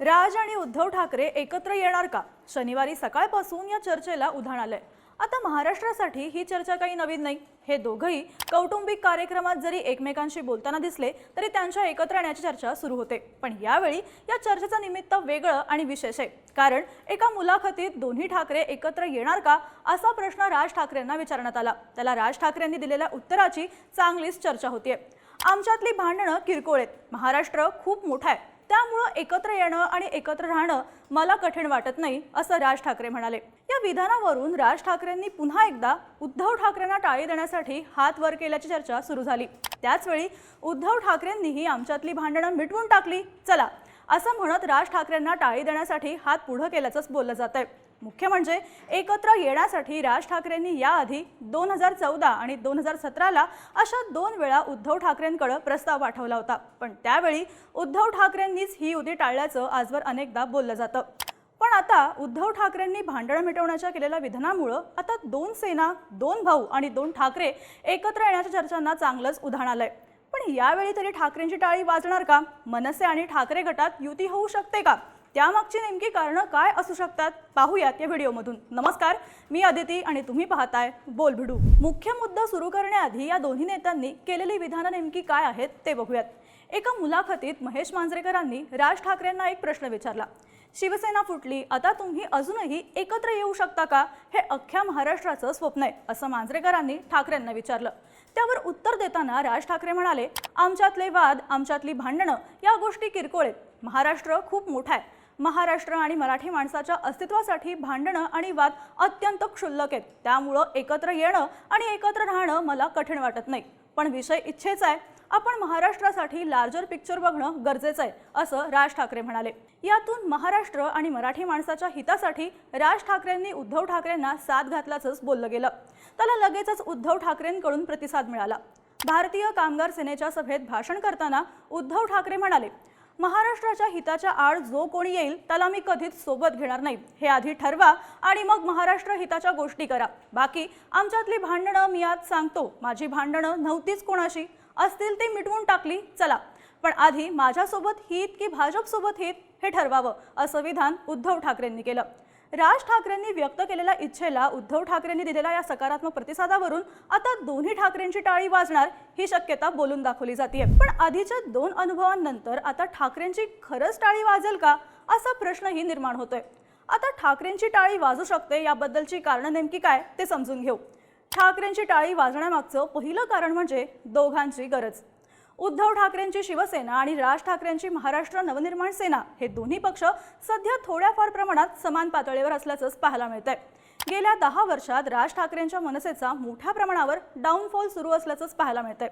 राज आणि उद्धव ठाकरे एकत्र येणार का? शनिवारी सकाळपासून या चर्चेला उधाण आलंय. आता महाराष्ट्रासाठी ही चर्चा काही नवीन नाही. हे दोघंही कौटुंबिक कार्यक्रमात जरी एकमेकांशी बोलताना दिसले तरी त्यांच्या एकत्र येण्याची चर्चा सुरू होते. पण यावेळी या चर्चेचं निमित्त वेगळं आणि विशेष आहे. कारण एका मुलाखतीत दोन्ही ठाकरे एकत्र येणार का? असा प्रश्न राज ठाकरेंना विचारण्यात आला. त्याला राज ठाकरेंनी दिलेल्या उत्तराची चांगलीच चर्चा होतीये. आमच्यातली भांडणं किरकोळ आहेत. महाराष्ट्र खूप मोठा आहे. त्यामुळं एकत्र येणं आणि एकत्र राहणं मला कठीण वाटत नाही असं राज ठाकरे म्हणाले. या विधानावरून राज ठाकरेंनी पुन्हा एकदा उद्धव ठाकरेंना टाळी देण्यासाठी हात वर केल्याची चर्चा सुरू झाली. त्याचवेळी उद्धव ठाकरेंनीही आमच्यातली भांडणं मिटवून टाकली. चला असं म्हणत राज ठाकरेंना टाळी देण्यासाठी हात पुढं केल्याचंच बोललं जात आहे मुख्य म्हणजे एकत्र येण्यासाठी राज ठाकरेंनी याआधी दोन हजार चौदा आणि दोन हजार सतराला अशा दोन वेळा उद्धव ठाकरेंकडे प्रस्ताव पाठवला होता. पण त्यावेळी उद्धव ठाकरेंनीच ही युती टाळल्याचं आजवर अनेकदा बोललं जातं. पण आता उद्धव ठाकरेंनी भांडणं मिटवण्याच्या केलेल्या विधानामुळं आता दोन सेना दोन भाऊ आणि दोन ठाकरे एकत्र येण्याच्या चर्चांना चांगलंच उधाण आलंय. पण यावेळी तरी ठाकरेंची टाळी वाजणार का? मनसे आणि ठाकरे गटात युती होऊ शकते का? त्यामागची नेमकी कारणं काय असू शकतात? पाहूयात या व्हिडिओमधून. नमस्कार मी अदिती आणि तुम्ही पाहताय बोल भिडू मुख्य मुद्दा सुरू करण्याआधी या दोन्ही नेत्यांनी केलेली विधानं नेमकी काय आहेत ते बघूयात. एका मुलाखतीत महेश मांजरेकरांनी राज ठाकरेंना एक प्रश्न विचारला. शिवसेना फुटली आता तुम्ही अजूनही एकत्र येऊ शकता का? हे अख्ख्या महाराष्ट्राचं स्वप्न आहे असं मांजरेकरांनी ठाकरेंना विचारलं. त्यावर उत्तर देताना राज ठाकरे म्हणाले आमच्यातले वाद आमच्यातली भांडणं या गोष्टी किरकोळ आहेत. महाराष्ट्र खूप मोठा आहे. महाराष्ट्र आणि मराठी माणसाच्या अस्तित्वासाठी भांडणं आणि वाद अत्यंत क्षुल्लक आहेत. त्यामुळं एकत्र येणं आणि एकत्र राहणं मला कठीण वाटत नाही. पण विषय इच्छेचा आहे. आपण महाराष्ट्रासाठी लार्जर पिक्चर बघणं गरजेचं आहे असं राज ठाकरे म्हणाले. यातून महाराष्ट्र आणि मराठी माणसाच्या हितासाठी राज ठाकरेंनी उद्धव ठाकरेंना साथ घातल्याचंच बोललं गेलं. त्याला लगेचच उद्धव ठाकरेंकडून प्रतिसाद मिळाला. भारतीय कामगार सेनेच्या सभेत भाषण करताना उद्धव ठाकरे म्हणाले महाराष्ट्राच्या हिताच्या आड जो कोणी येईल त्याला मी कधीच सोबत घेणार नाही. हे आधी ठरवा आणि मग महाराष्ट्र हिताच्या गोष्टी करा. बाकी आमच्यातली भांडणं मी आज सांगतो. माझी भांडणं नव्हतीच कोणाशी. असतील ते मिटवून टाकली चला. पण आधी माझ्यासोबत हित की भाजपसोबत हित हे ठरवावं असं विधान उद्धव ठाकरेंनी केलं. राज ठाकरेंनी व्यक्त केलेल्या इच्छेला उद्धव ठाकरेंनी दिलेल्या या सकारात्मक प्रतिसादावरून आता दोन्ही ठाकरेंची टाळी वाजणार ही शक्यता बोलून दाखवली जाते पण आधीच्या दोन अनुभवांनंतर आता ठाकरेंची खरंच टाळी वाजेल का असा प्रश्नही निर्माण होतोय. आता ठाकरेंची टाळी वाजू शकते याबद्दलची कारणं नेमकी काय ते समजून घेऊ. ठाकरेंची टाळी वाजण्यामागचं पहिलं कारण म्हणजे दोघांची गरज. उद्धव ठाकरेंची शिवसेना आणि राज ठाकरेंची महाराष्ट्र नवनिर्माण सेना हे दोन्ही पक्ष सध्या थोड्याफार प्रमाणात समान पातळीवर असल्याचंच पाहायला मिळतंय. गेल्या दहा वर्षात राज ठाकरेंच्या मनसेचा मोठ्या प्रमाणावर डाऊनफॉल सुरू असल्याचंच पाहायला मिळतंय.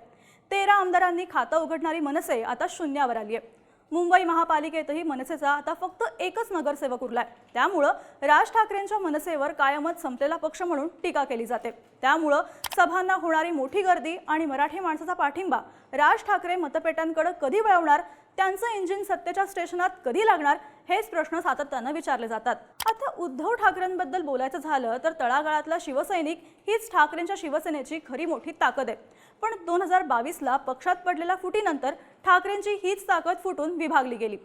तेरा आमदारांनी खातं उघडणारी मनसे आता शून्यावर आली आहे मुंबई महापालिकेतही मनसेचा आता फक्त एकच नगरसेवक उरलाय. त्यामुळं राज ठाकरेंच्या मनसेवर कायमच संपलेला पक्ष म्हणून टीका केली जाते. त्यामुळं सभांना होणारी मोठी गर्दी आणि मराठी माणसाचा पाठिंबा राज ठाकरे मतपेट्यांकडे कधी वळवणार त्यांचं इंजिन सत्तेच्या स्टेशनात कधी लागणार हेच प्रश्न सातत्यानं विचारले जातात. आता उद्धव ठाकरेंबद्दल बोलायचं झालं तर तळागाळातला शिवसैनिक हीच ठाकरेंच्या शिवसेनेची खरी मोठी ताकद आहे. पण दोन हजार बावीसला पक्षात पडलेल्या फुटीनंतर ठाकरेंची हीच ताकद फुटून विभागली गेली.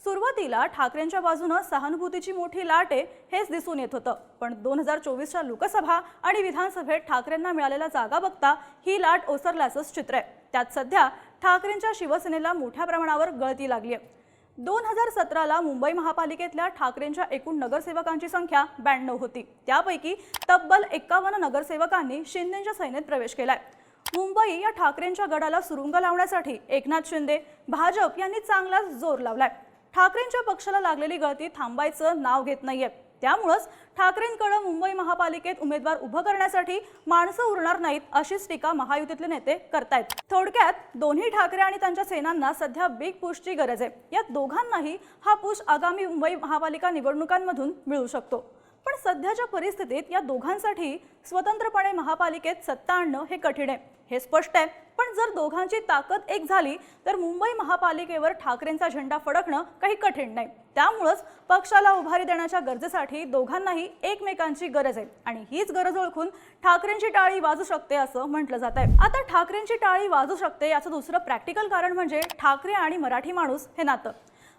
सुरुवातीला ठाकरेंच्या बाजूनं सहानुभूतीची मोठी लाट आहे हेच दिसून येत होतं. पण दोन हजार चोवीसच्या लोकसभा आणि विधानसभेत ठाकरेंना मिळालेल्या जागा बघता ही लाट ओसरल्याचंच चित्र आहे. त्यात सध्या ठाकरेंच्या शिवसेनेला मोठ्या प्रमाणावर गळती लागली आहे दोन हजार सतराला मुंबई महापालिकेतल्या ठाकरेंच्या एकूण नगरसेवकांची संख्या ब्याण्णव होती. त्यापैकी तब्बल एक्कावन्न नगरसेवकांनी शिंदेच्या सैन्यात प्रवेश केलाय. मुंबई या ठाकरेंच्या गडाला सुरुंग लावण्यासाठी एकनाथ शिंदे भाजप यांनी चांगलाच जोर लावलाय. ठाकरेंच्या पक्षाला लागलेली गळती थांबायचं नाव घेत नाहीये. त्यामुळंच ठाकरेंकडे मुंबई महापालिकेत उमेदवार उभं करण्यासाठी माणसं उरणार नाहीत अशीच टीका महायुतीतले नेते करतायत. थोडक्यात दोन्ही ठाकरे आणि त्यांच्या सेनांना सध्या बिग पुशची गरज आहे. या दोघांनाही हा पुश आगामी मुंबई महापालिका निवडणुकांमधून मिळू शकतो. पण सध्याच्या परिस्थितीत या दोघांसाठी स्वतंत्रपणे महापालिकेत सत्ता आणणं हे कठीण आहे. हे स्पष्ट आहे. पण जर दोघांची ताकद एक झाली तर मुंबई महापालिकेवर ठाकरेंचा झेंडा फडकणं काही कठीण नाही. त्यामुळंच पक्षाला उभारी देण्याच्या गरजेसाठी दोघांनाही एकमेकांची गरज आहे. आणि हीच गरज ओळखून ठाकरेंची टाळी वाजू शकते असं म्हटलं जात आहे. आता ठाकरेंची टाळी वाजू शकते याचं दुसरं प्रॅक्टिकल कारण म्हणजे ठाकरे आणि मराठी माणूस हे नातं.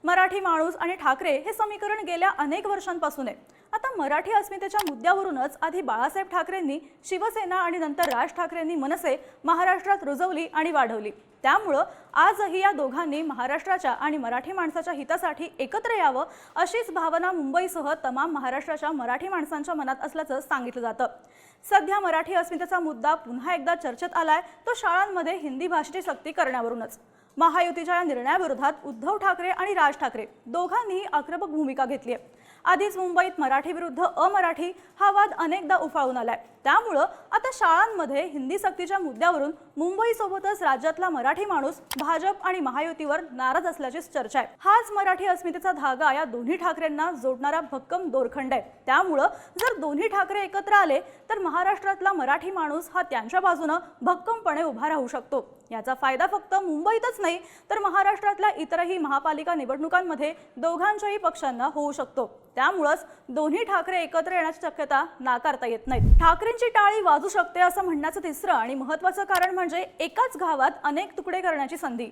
मराठी माणूस आणि ठाकरे हे समीकरण गेल्या अनेक वर्षांपासून आहे. आता मराठी अस्मितेच्या मुद्द्यावरूनच आधी बाळासाहेब ठाकरेंनी शिवसेना आणि नंतर राज ठाकरेंनी मनसे महाराष्ट्रात रुजवली आणि वाढवली. त्यामुळं आजही या दोघांनी महाराष्ट्राच्या आणि मराठी माणसाच्या हितासाठी एकत्र यावं अशीच भावना मुंबईसह तमाम महाराष्ट्राच्या मराठी माणसांच्या मनात असल्याचं सांगितलं जातं. सध्या मराठी अस्मितेचा मुद्दा पुन्हा एकदा चर्चेत आलाय तो शाळांमध्ये हिंदी भाषेची सक्ती करण्यावरूनच. महायुतीच्या या निर्णयाविरोधात उद्धव ठाकरे आणि राज ठाकरे दोघांनीही आक्रमक भूमिका घेतली आहे आधीच मुंबईत मराठी विरुद्ध अमराठी हा वाद अनेकदा उफाळून आलाय. त्यामुळं आता शाळांमध्ये हिंदी सक्तीच्या मुद्द्यावरून मुंबईसोबतच राज्यातला मराठी माणूस भाजप आणि महायुतीवर नाराज असल्याची चर्चा आहे. हाच मराठी अस्मितेचा धागा या दोन्ही ठाकरेंना जोडणारा भक्कम दोरखंड आहे. त्यामुळं जर दोन्ही ठाकरे एकत्र आले तर महाराष्ट्रातला मराठी माणूस हा त्यांच्या बाजूनं भक्कमपणे उभा राहू शकतो. याचा फायदा फक्त मुंबईतच नाही तर महाराष्ट्रातल्या इतरही महापालिका निवडणुकांमध्ये दोघांच्याही पक्षांना होऊ शकतो. त्यामुळंच दोन्ही ठाकरे एकत्र येण्याची शक्यता नाकारता येत नाही ठाकरेंची टाळी वाजू शकते असं म्हणण्याचं तिसरं आणि महत्वाचं कारण म्हणजे एकाच गावात अनेक तुकडे करण्याची संधी.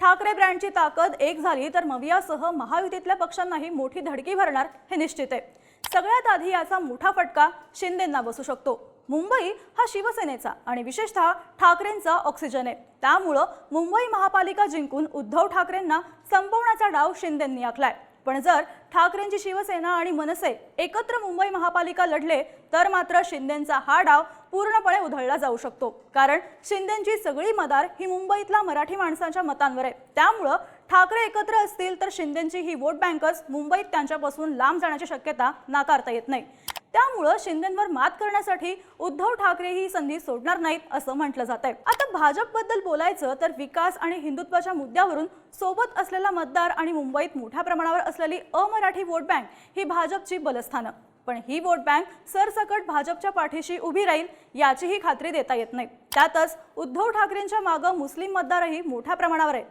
ठाकरे ब्रँडची ताकद एक झाली तर मवियासह महायुतीतल्या पक्षांनाही मोठी धडकी भरणार हे निश्चित आहे. सगळ्यात आधी याचा मोठा फटका शिंदेंना बसू शकतो. मुंबई हा शिवसेनेचा आणि विशेषतः ठाकरेंचा ऑक्सिजन आहे. त्यामुळं मुंबई महापालिका जिंकून उद्धव ठाकरेंना संपवण्याचा डाव शिंदेंनी आखलाय. पण जर ठाकरेंची शिवसेना आणि मनसे एकत्र मुंबई महापालिका लढले तर मात्र शिंदेंचा हा डाव पूर्णपणे उधळला जाऊ शकतो. कारण शिंदेंची सगळी मदार ही मुंबईतल्या मराठी माणसांच्या मतांवर आहे. त्यामुळं ठाकरे एकत्र असतील तर शिंदेंची ही वोट बँकच मुंबईत त्यांच्यापासून लांब जाण्याची शक्यता नाकारता येत नाही. त्यामुळं शिंदेंवर मात करण्यासाठी उद्धव ठाकरे ही संधी सोडणार नाहीत असं म्हटलं जात आहे आता भाजपबद्दल बोलायचं तर विकास आणि हिंदुत्वाच्या मुद्द्यावरून सोबत असलेला मतदार आणि मुंबईत मोठ्या प्रमाणावर असलेली अमराठी वोट बँक ही भाजपची बलस्थानं. पण ही वोट बँक सरसकट भाजपच्या पाठीशी उभी राहील याचीही खात्री देता येत नाही. त्यातच उद्धव ठाकरेंच्या मागं मुस्लिम मतदारही मोठ्या प्रमाणावर आहे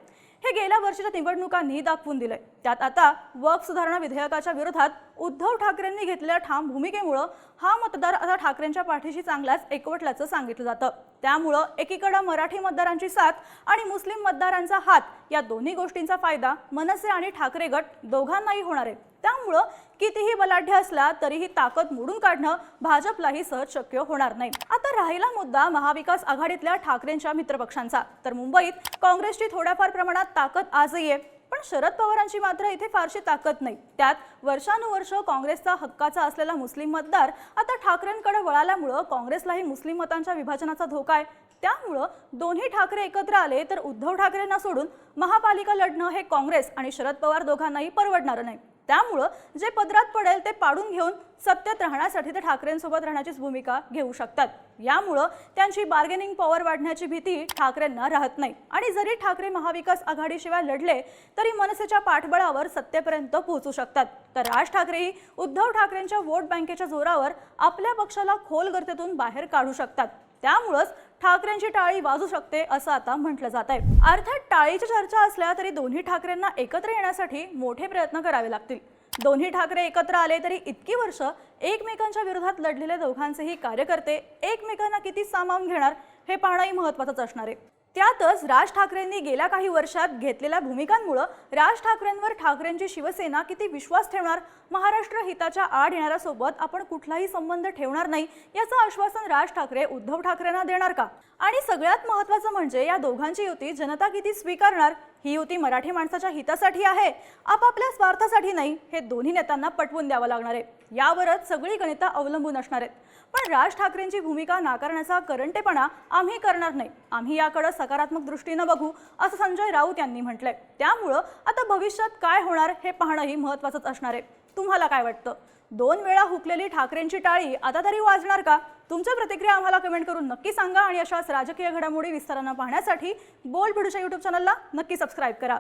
हे गेल्या वर्षीच्या निवडणुकांनी दाखवून दिलंय. त्यात आता वक सुधारणा विधेयकाच्या विरोधात उद्धव ठाकरेंनी घेतलेल्या ठाम भूमिकेमुळं हा मतदार आता ठाकरेंच्या पाठीशी चांगलाच एकवटल्याचं सांगितलं जातं. त्यामुळं एकीकडं मराठी मतदारांची साथ आणि मुस्लिम मतदारांचा हात या दोन्ही गोष्टींचा फायदा मनसे आणि ठाकरे गट दोघांनाही होणार आहे. त्यामुळं कितीही बलाढ्य असला तरीही ताकद मोडून काढणं भाजपलाही सहज शक्य होणार नाही. आता राहिला मुद्दा महाविकास आघाडीतल्या ठाकरेंच्या मित्रपक्षांचा. तर मुंबईत काँग्रेसची थोड्याफार प्रमाणात ताकद आजही आहे. पण शरद पवारांची मात्र इथे फारशी ताकद नाही. त्यात वर्षानुवर्ष काँग्रेसचा हक्काचा असलेला मुस्लिम मतदार आता ठाकरेंकडे वळाल्यामुळं काँग्रेसलाही मुस्लिम मतांच्या विभाजनाचा धोका आहे. त्यामुळं दोन्ही ठाकरे एकत्र आले तर उद्धव ठाकरेंना सोडून महापालिका लढणं हे काँग्रेस आणि शरद पवार दोघांनाही परवडणारं नाही. त्यामुळं जे पदरात पडेल ते पाडून घेऊन सत्तेत राहण्यासाठी ते ठाकरेंसोबत राहण्याचीच भूमिका घेऊ शकतात. यामुळं त्यांची बार्गेनिंग पॉवर वाढण्याची भीती ठाकरेंना राहत नाही. आणि जरी ठाकरे महाविकास आघाडीशिवाय लढले तरी मनसेच्या पाठबळावर सत्तेपर्यंत पोहोचू शकतात. तर राज ठाकरेही उद्धव ठाकरेंच्या वोट बँकेच्या जोरावर आपल्या पक्षाला खोल गर्तेतून बाहेर काढू शकतात. त्यामुळंच ठाकरेंची टाळी वाजू शकते असं आता म्हटलं जात आहे. अर्थात टाळीची चर्चा असल्या तरी दोन्ही ठाकरेंना एकत्र येण्यासाठी मोठे प्रयत्न करावे लागतील. दोन्ही ठाकरे एकत्र आले तरी इतकी वर्ष एकमेकांच्या विरोधात लढलेले दोघांचेही कार्यकर्ते एकमेकांना किती सामावून घेणार हे पाहणंही महत्वाचंच असणार आहे. त्यातच राज ठाकरेंनी गेल्या काही वर्षात घेतलेल्या भूमिकांमुळं राज ठाकरेंवर ठाकरेंची शिवसेना किती विश्वास ठेवणार महाराष्ट्र हिताच्या आड येणाऱ्यासोबत आपण कुठलाही संबंध ठेवणार नाही याचं आश्वासन राज ठाकरे उद्धव ठाकरेंना देणार का? आणि सगळ्यात महत्त्वाचं म्हणजे या दोघांची युती जनता किती स्वीकारणार ही युती मराठी माणसाच्या हितासाठी आहे आपापल्या स्वार्थासाठी नाही हे दोन्ही नेत्यांना पटवून द्यावं लागणार आहे. यावरच सगळी गणितं अवलंबून असणार आहेत. पण राज ठाकरेंची भूमिका नाकारण्याचा करंटेपणा आम्ही करणार नाही. आम्ही याकडे सकारात्मक दृष्टीनं बघू असं संजय राऊत यांनी म्हटलंय. त्यामुळं आता भविष्यात काय होणार हे पाहणंही महत्त्वाचंच असणार आहे. तुम्हाला काय वाटतं? दोन वेळा हुकलेली ठाकरेंची टाळी आता तरी वाजणार का? तुमच्या प्रतिक्रिया आम्हाला कमेंट करून नक्की सांगा आणि अशाच राजकीय घडामोडी विस्तारानं पाहण्यासाठी बोल भिडूच्या यूट्यूब चॅनलला नक्की सबस्क्राईब करा.